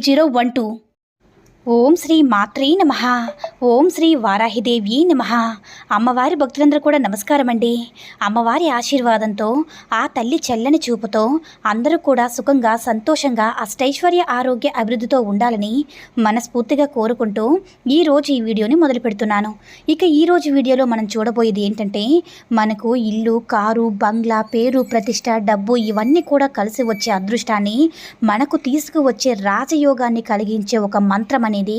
three zero one two ఓం శ్రీ మాత్రే నమ. ఓం శ్రీ వారాహిదేవి నమ. అమ్మవారి భక్తులందరూ కూడా నమస్కారం అండి అమ్మవారి ఆశీర్వాదంతో ఆ తల్లి చెల్లని చూపుతో అందరూ కూడా సుఖంగా సంతోషంగా అష్టైశ్వర్య ఆరోగ్య అభివృద్ధితో ఉండాలని మనస్ఫూర్తిగా కోరుకుంటూ ఈరోజు ఈ వీడియోని మొదలు పెడుతున్నాను. ఇక ఈరోజు వీడియోలో మనం చూడబోయేది ఏంటంటే మనకు ఇల్లు కారు బంగ్లా పేరు ప్రతిష్ట డబ్బు ఇవన్నీ కూడా కలిసి వచ్చే అదృష్టాన్ని మనకు తీసుకువచ్చే రాజయోగాన్ని కలిగించే ఒక మంత్రం అనేది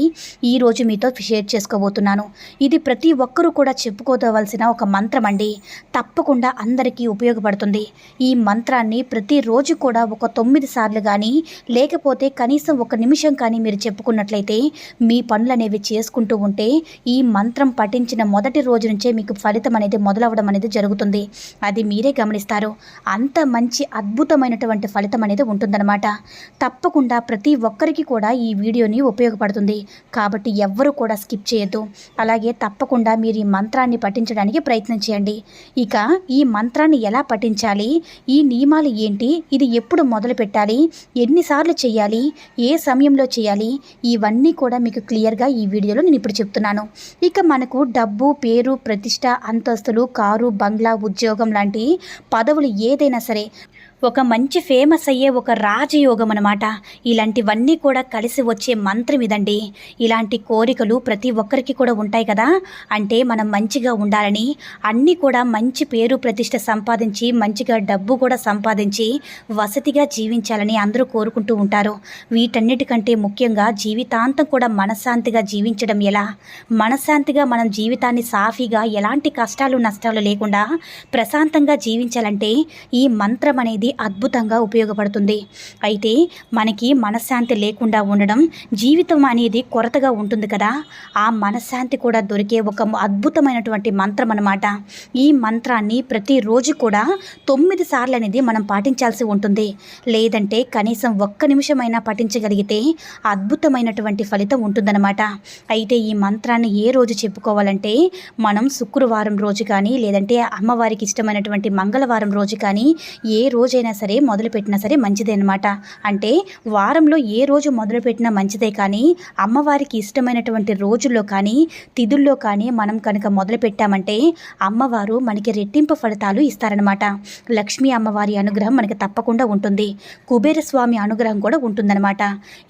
ఈరోజు మీతో షేర్ చేసుకోబోతున్నాను. ఇది ప్రతి ఒక్కరూ కూడా చెప్పుకోవలసిన ఒక మంత్రం అండి. తప్పకుండా అందరికీ ఉపయోగపడుతుంది. ఈ మంత్రాన్ని ప్రతిరోజు కూడా ఒక తొమ్మిది సార్లు కానీ లేకపోతే కనీసం ఒక నిమిషం కానీ మీరు చెప్పుకున్నట్లయితే మీ పనులు అనేవి చేసుకుంటూ ఉంటే ఈ మంత్రం పఠించిన మొదటి రోజు నుంచే మీకు ఫలితం అనేది మొదలవడం అనేది జరుగుతుంది. అది మీరే గమనిస్తారు. అంత మంచి అద్భుతమైనటువంటి ఫలితం అనేది ఉంటుందన్నమాట. తప్పకుండా ప్రతి ఒక్కరికి కూడా ఈ వీడియోని ఉపయోగపడుతుంది. కాబట్టి ఎవ్వరూ కూడా స్కిప్ చేయొద్దు. అలాగే తప్పకుండా మీరు ఈ మంత్రాన్ని పఠించడానికి ప్రయత్నం చేయండి. ఇక ఈ మంత్రాన్ని ఎలా పఠించాలి? ఈ నియమాలు ఏంటి? ఇది ఎప్పుడు మొదలు పెట్టాలి? ఎన్నిసార్లు చేయాలి? ఏ సమయంలో చేయాలి? ఇవన్నీ కూడా మీకు క్లియర్గా ఈ వీడియోలో నేను ఇప్పుడు చెప్తున్నాను. ఇక మనకు డబ్బు పేరు ప్రతిష్ట అంతస్తులు కారు బంగ్లా ఉద్యోగం లాంటి పదవులు ఏదైనా సరే ఒక మంచి ఫేమస్ అయ్యే ఒక రాజయోగం అనమాట ఇలాంటివన్నీ కూడా కలిసి వచ్చే మంత్రం ఇదండి. ఇలాంటి కోరికలు ప్రతి ఒక్కరికి కూడా ఉంటాయి కదా. అంటే మనం మంచిగా ఉండాలని అన్నీ కూడా మంచి పేరు ప్రతిష్ట సంపాదించి మంచిగా డబ్బు కూడా సంపాదించి వసతిగా జీవించాలని అందరూ కోరుకుంటూ ఉంటారు. వీటన్నిటికంటే ముఖ్యంగా జీవితాంతం కూడా మనశ్శాంతిగా జీవించడం ఎలా? మనశ్శాంతిగా మనం జీవితాన్ని సాఫీగా ఎలాంటి కష్టాలు నష్టాలు లేకుండా ప్రశాంతంగా జీవించాలంటే ఈ మంత్రం అనేది అద్భుతంగా ఉపయోగపడుతుంది. అయితే మనకి మనశ్శాంతి లేకుండా ఉండడం జీవితం అనేది కొరతగా ఉంటుంది కదా. ఆ మనశ్శాంతి కూడా దొరికే ఒక అద్భుతమైనటువంటి మంత్రం అనమాట ఈ మంత్రాన్ని ప్రతిరోజు కూడా తొమ్మిది సార్లు అనేది మనం పాటించాల్సి ఉంటుంది. లేదంటే కనీసం ఒక్క నిమిషమైనా పఠించగలిగితే అద్భుతమైనటువంటి ఫలితం ఉంటుందన్నమాట. అయితే ఈ మంత్రాన్ని ఏ రోజు చెప్పుకోవాలంటే మనం శుక్రవారం రోజు కానీ లేదంటే అమ్మవారికి ఇష్టమైనటువంటి మంగళవారం రోజు కానీ ఏ రోజు ఏదైనా సరే మొదలుపెట్టినా సరే మంచిదే అనమాట అంటే వారంలో ఏ రోజు మొదలుపెట్టినా మంచిదే కానీ అమ్మవారికి ఇష్టమైనటువంటి రోజుల్లో కానీ తిథుల్లో కానీ మనం కనుక మొదలు పెట్టామంటే అమ్మవారు మనకి రెట్టింపు ఫలితాలు ఇస్తారనమాట లక్ష్మీ అమ్మవారి అనుగ్రహం మనకి తప్పకుండా ఉంటుంది. కుబేర స్వామి అనుగ్రహం కూడా ఉంటుందన్నమాట.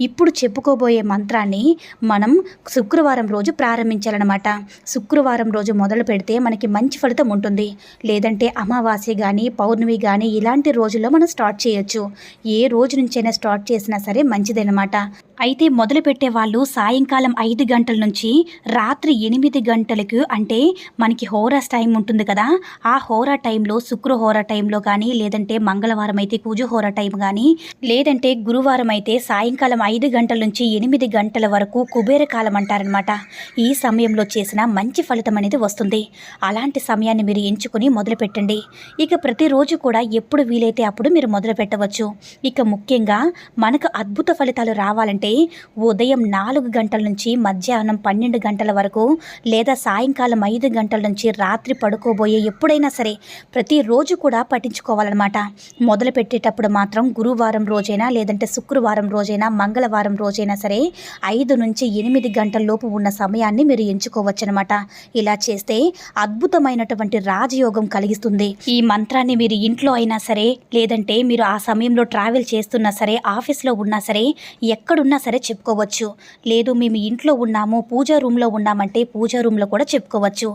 ఇప్పుడు చెప్పుకోబోయే మంత్రాన్ని మనం శుక్రవారం రోజు ప్రారంభించాలన్నమాట. శుక్రవారం రోజు మొదలు పెడితే మనకి మంచి ఫలితం ఉంటుంది. లేదంటే అమావాస్య కానీ పౌర్ణమి కానీ ఇలాంటి రోజుల్లో మనం స్టార్ట్ చేయొచ్చు. ఏ రోజు నుంచైనా స్టార్ట్ చేసినా సరే మంచిదన్నమాట. అయితే మొదలుపెట్టే వాళ్ళు సాయంకాలం ఐదు గంటల నుంచి రాత్రి ఎనిమిది గంటలకు అంటే మనకి హోరాస్ టైం ఉంటుంది కదా ఆ హోరా టైంలో శుక్ర హోరా టైంలో కానీ లేదంటే మంగళవారం అయితే కుజు హోరా టైం కానీ లేదంటే గురువారం అయితే సాయంకాలం ఐదు గంటల నుంచి ఎనిమిది గంటల వరకు కుబేర కాలం అంటారనమాట ఈ సమయంలో చేసిన మంచి ఫలితం అనేది వస్తుంది. అలాంటి సమయాన్ని మీరు ఎంచుకుని మొదలుపెట్టండి. ఇక ప్రతిరోజు కూడా ఎప్పుడు వీలైతే అప్పుడు మీరు మొదలు పెట్టవచ్చు ఇక ముఖ్యంగా మనకు అద్భుత ఫలితాలు రావాలంటే ఉదయం నాలుగు గంటల నుంచి మధ్యాహ్నం పన్నెండు గంటల వరకు లేదా సాయంకాలం ఐదు గంటల నుంచి రాత్రి పడుకోబోయే ఎప్పుడైనా సరే ప్రతిరోజు కూడా పఠించుకోవాలన్నమాట మొదలు పెట్టేటప్పుడు మాత్రం గురువారం రోజైనా లేదంటే శుక్రవారం రోజైనా మంగళవారం రోజైనా సరే ఐదు నుంచి ఎనిమిది గంటల లోపు ఉన్న సమయాన్ని మీరు ఎంచుకోవచ్చు అనమాట ఇలా చేస్తే అద్భుతమైనటువంటి రాజయోగం కలిగిస్తుంది. ఈ మంత్రాన్ని మీరు ఇంట్లో అయినా సరే లేదంటే మీరు ఆ సమయంలో ట్రావెల్ చేస్తున్నా సరే ఆఫీస్లో ఉన్నా సరే ఎక్కడున్నా సరే చెప్పుకోవచ్చు. లేదు మేము ఇంట్లో ఉన్నాము పూజా రూమ్లో ఉన్నామంటే పూజా రూమ్లో కూడా చెప్పుకోవచ్చు.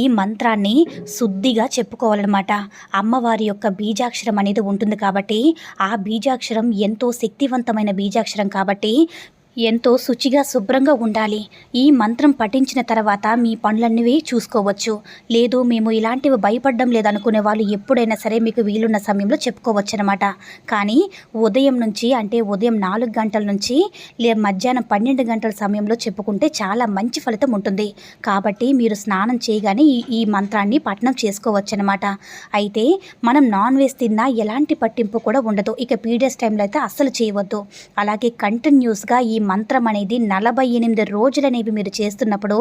ఈ మంత్రాన్ని శుద్ధిగా చెప్పుకోవాలన్నమాట. అమ్మవారి యొక్క బీజాక్షరం అనేది ఉంటుంది కాబట్టి ఆ బీజాక్షరం ఎంతో శక్తివంతమైన బీజాక్షరం కాబట్టి ఎంతో శుచిగా శుభ్రంగా ఉండాలి. ఈ మంత్రం పఠించిన తర్వాత మీ పనులన్నీ చూసుకోవచ్చు. లేదు మేము ఇలాంటివి భయపడడం లేదనుకునే వాళ్ళు ఎప్పుడైనా సరే మీకు వీలున్న సమయంలో చెప్పుకోవచ్చు అనమాట కానీ ఉదయం నుంచి అంటే ఉదయం నాలుగు గంటల నుంచి లే మధ్యాహ్నం పన్నెండు గంటల సమయంలో చెప్పుకుంటే చాలా మంచి ఫలితం ఉంటుంది. కాబట్టి మీరు స్నానం చేయగానే ఈ ఈ మంత్రాన్ని పఠనం చేసుకోవచ్చు అనమాట అయితే మనం నాన్ వెజ్ తిన్నా ఎలాంటి పట్టింపు కూడా ఉండదు. ఇక పీడియస్ టైంలో అయితే అస్సలు చేయవద్దు. అలాగే కంటిన్యూస్గా ఈ మంత్రం అనేది నలభై ఎనిమిది రోజులు అనేవి మీరు చేస్తున్నప్పుడు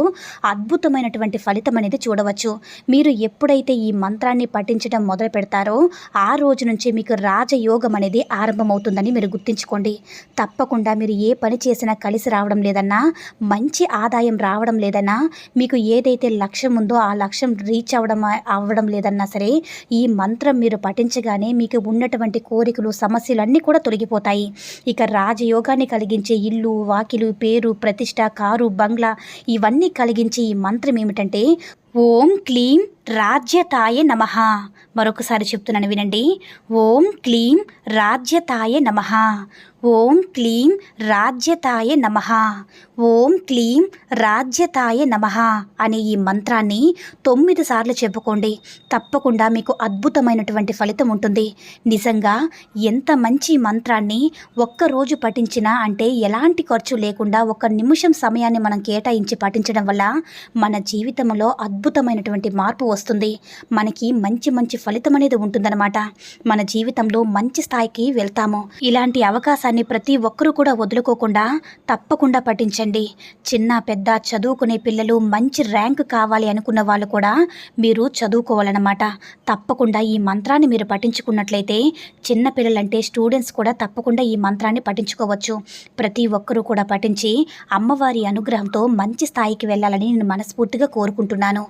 అద్భుతమైనటువంటి ఫలితం అనేది చూడవచ్చు. మీరు ఎప్పుడైతే ఈ మంత్రాన్ని పఠించడం మొదలు పెడతారో ఆ రోజు నుంచి మీకు రాజయోగం అనేది ఆరంభమవుతుందని మీరు గుర్తుంచుకోండి. తప్పకుండా మీరు ఏ పని చేసినా కలిసి రావడం లేదన్నా మంచి ఆదాయం రావడం లేదన్నా మీకు ఏదైతే లక్ష్యం ఉందో ఆ లక్ష్యం రీచ్ అవ్వడం అవ్వడం లేదన్నా సరే ఈ మంత్రం మీరు పఠించగానే మీకు ఉన్నటువంటి కోరికలు సమస్యలు అన్నీ కూడా తొలగిపోతాయి. ఇక రాజయోగాన్ని కలిగించే ఇల్లు వాకిలు పేరు ప్రతిష్ట కారు బంగ్లా ఇవన్నీ కలిగించే ఈ మంత్రం ఏమిటంటే ఓం క్లీం రాజ్యతాయ నమ. మరొకసారి చెప్తున్నాను వినండి. ఓం క్లీం రాజ్యతాయ నమ. ఓం క్లీం రాజ్యతాయ నమ. ఓం క్లీం రాజ్యతాయ నమ అనే ఈ మంత్రాన్ని తొమ్మిది సార్లు చెప్పుకోండి. తప్పకుండా మీకు అద్భుతమైనటువంటి ఫలితం ఉంటుంది. నిజంగా ఎంత మంచి మంత్రాన్ని ఒక్కరోజు పఠించినా అంటే ఎలాంటి ఖర్చు లేకుండా ఒక నిమిషం సమయాన్ని మనం కేటాయించి పఠించడం వల్ల మన జీవితంలో అద్భుతమైనటువంటి మార్పు వస్తుంది. మనకి మంచి మంచి ఫలితం అనేది ఉంటుందన్నమాట. మన జీవితంలో మంచి స్థాయికి వెళ్తాము. ఇలాంటి అవకాశాన్ని ప్రతి ఒక్కరూ కూడా వదులుకోకుండా తప్పకుండా పఠించండి. చిన్న పెద్ద చదువుకునే పిల్లలు మంచి ర్యాంక్ కావాలి అనుకున్న వాళ్ళు కూడా మీరు చదువుకోవాలన్నమాట. తప్పకుండా ఈ మంత్రాన్ని మీరు పఠించుకున్నట్లయితే చిన్న పిల్లలంటే స్టూడెంట్స్ కూడా తప్పకుండా ఈ మంత్రాన్ని పఠించుకోవచ్చు. ప్రతి ఒక్కరూ కూడా పఠించి అమ్మవారి అనుగ్రహంతో మంచి స్థాయికి వెళ్ళాలని నేను మనస్ఫూర్తిగా కోరుకుంటున్నాను.